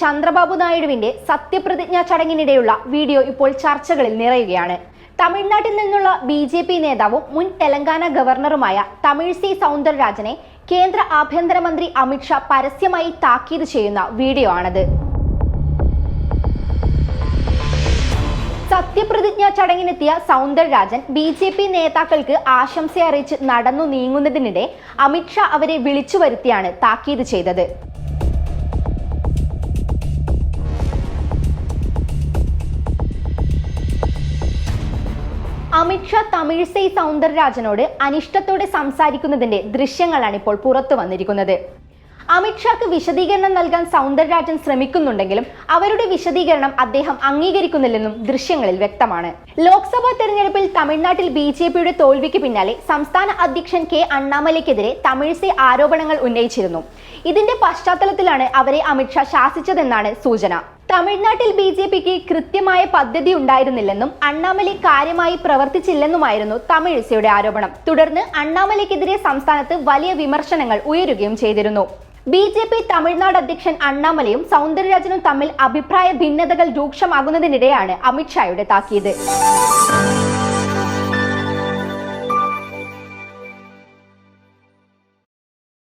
ചന്ദ്രബാബു നായിഡുവിന്റെ സത്യപ്രതിജ്ഞാ ചടങ്ങിനിടെയുള്ള വീഡിയോ ഇപ്പോൾ ചർച്ചകളിൽ നിറയുകയാണ്. തമിഴ്നാട്ടിൽ നിന്നുള്ള ബി ജെ പി നേതാവും മുൻ തെലങ്കാന ഗവർണറുമായ തമിഴ്സി സൗന്ദരരാജനെ കേന്ദ്ര ആഭ്യന്തരമന്ത്രി അമിത്ഷാ പരസ്യമായി താക്കീത് ചെയ്യുന്ന വീഡിയോ ആണത്. സത്യപ്രതിജ്ഞാ ചടങ്ങിനെത്തിയ സൗന്ദരരാജൻ ബി ജെ പി നേതാക്കൾക്ക് ആശംസ അറിയിച്ച് നടന്നു നീങ്ങുന്നതിനിടെ അമിത്ഷാ അവരെ വിളിച്ചു വരുത്തിയാണ് താക്കീത് ചെയ്തത്. അമിത്ഷാ തമിഴ്സൈ സൗന്ദരരാജനോട് അനിഷ്ടത്തോടെ സംസാരിക്കുന്നതിന്റെ ദൃശ്യങ്ങളാണ് ഇപ്പോൾ പുറത്തു വന്നിരിക്കുന്നത്. അമിത്ഷാക്ക് വിശദീകരണം നൽകാൻ സൗന്ദരരാജൻ ശ്രമിക്കുന്നുണ്ടെങ്കിലും അവരുടെ വിശദീകരണം അദ്ദേഹം അംഗീകരിക്കുന്നില്ലെന്നും ദൃശ്യങ്ങളിൽ വ്യക്തമാണ്. ലോക്സഭാ തെരഞ്ഞെടുപ്പിൽ തമിഴ്നാട്ടിൽ ബി ജെ പിയുടെ തോൽവിക്ക് പിന്നാലെ സംസ്ഥാന അധ്യക്ഷൻ കെ അണ്ണാമലയ്ക്കെതിരെ തമിഴ്സെ ആരോപണങ്ങൾ ഉന്നയിച്ചിരുന്നു. ഇതിന്റെ പശ്ചാത്തലത്തിലാണ് അവരെ അമിത്ഷാ ശാസിച്ചതെന്നാണ് സൂചന. തമിഴ്നാട്ടിൽ ബി ജെ പിക്ക് കൃത്യമായ പദ്ധതി ഉണ്ടായിരുന്നില്ലെന്നും അണ്ണാമലൈ കാര്യമായി പ്രവർത്തിച്ചില്ലെന്നുമായിരുന്നു തമിഴിസയുടെ ആരോപണം. തുടർന്ന് അണ്ണാമലൈക്കെതിരെ സംസ്ഥാനത്ത് വലിയ വിമർശനങ്ങൾ ഉയരുകയും ചെയ്തിരുന്നു. ബി ജെ പി തമിഴ്നാട് അധ്യക്ഷൻ അണ്ണാമലയും സൗന്ദരരാജനും തമ്മിൽ അഭിപ്രായ ഭിന്നതകൾ രൂക്ഷമാകുന്നതിനിടെയാണ് അമിത്ഷായുടെ താക്കീത്.